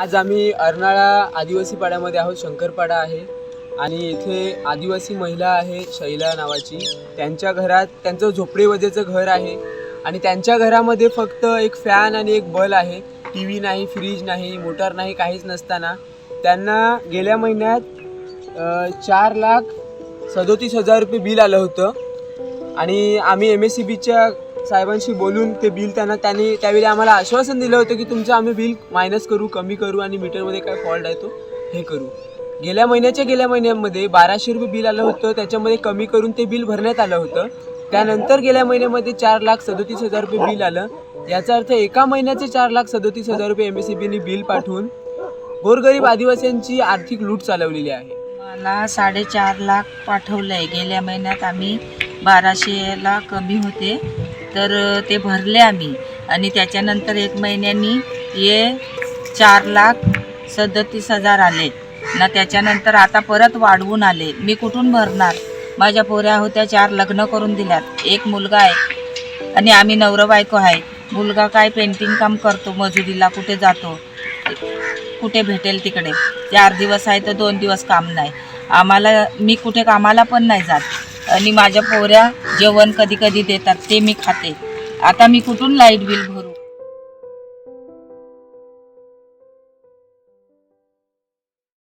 आज आम्ही अर्नाळा आदिवासी पाड्यामध्ये आहोत शंकरपाडा आहे. आणि इथे आदिवासी महिला आहे शैला नावाची. त्यांच्या घरात त्यांचं झोपडेवजेचं घर आहे आणि त्यांच्या घरामध्ये फक्त एक फॅन आणि एक बल आहे. टी व्ही नाही फ्रीज नाही मोटर नाही काहीच नसताना. त्यांना गेल्या महिन्यात चार लाख सदोतीस हजार रुपये बिल आलं होतं. आणि आम्ही एम एस सी बीच्या साहेबांशी बोलून ते बिल त्यांना त्यांनी त्यावेळी आम्हाला आश्वासन दिलं होतं की तुमचं आम्ही बिल मायनस करू कमी करू आणि मीटरमध्ये काय फॉल्ट आहे तो हे करू. गेल्या महिन्याच्या गेल्या महिन्यामध्ये बाराशे रुपये बिल आलं होतं त्याच्यामध्ये कमी करून ते बिल भरण्यात आलं होतं. त्यानंतर गेल्या महिन्यामध्ये चार लाख सदोतीस हजार रुपये बिल आलं. याचा अर्थ एका महिन्याचे चार लाख सदोतीस हजार रुपये एम एस सी बीने बिल पाठवून गोरगरीब आदिवासींची आर्थिक लूट चालवलेली आहे. मला साडेचार लाख पाठवलं आहे गेल्या महिन्यात आम्ही बाराशेला कमी होते. तर ते भरले आम्ही. आणि त्याच्यानंतर एक महिन्यांनी हे चार लाख सदतीस हजार आले. ना त्याच्यानंतर आता परत वाढवून आले. मी कुठून भरणार? माझ्या पोऱ्या होत्या चार लग्न करून दिल्यात. एक मुलगा आहे. आणि आम्ही नवरं बायको आहे. मुलगा काय पेंटिंग काम करतो मजुरीला कुठे जातो कुठे भेटेल तिकडे? चार दिवस आहे तर दोन दिवस काम नाही. आम्हाला मी कुठे कामाला पण नाही जात. आणि माझ्या पोऱ्या जेवण कधी कधी देतात ते मी खाते. आता मी कुठून लाइट बिल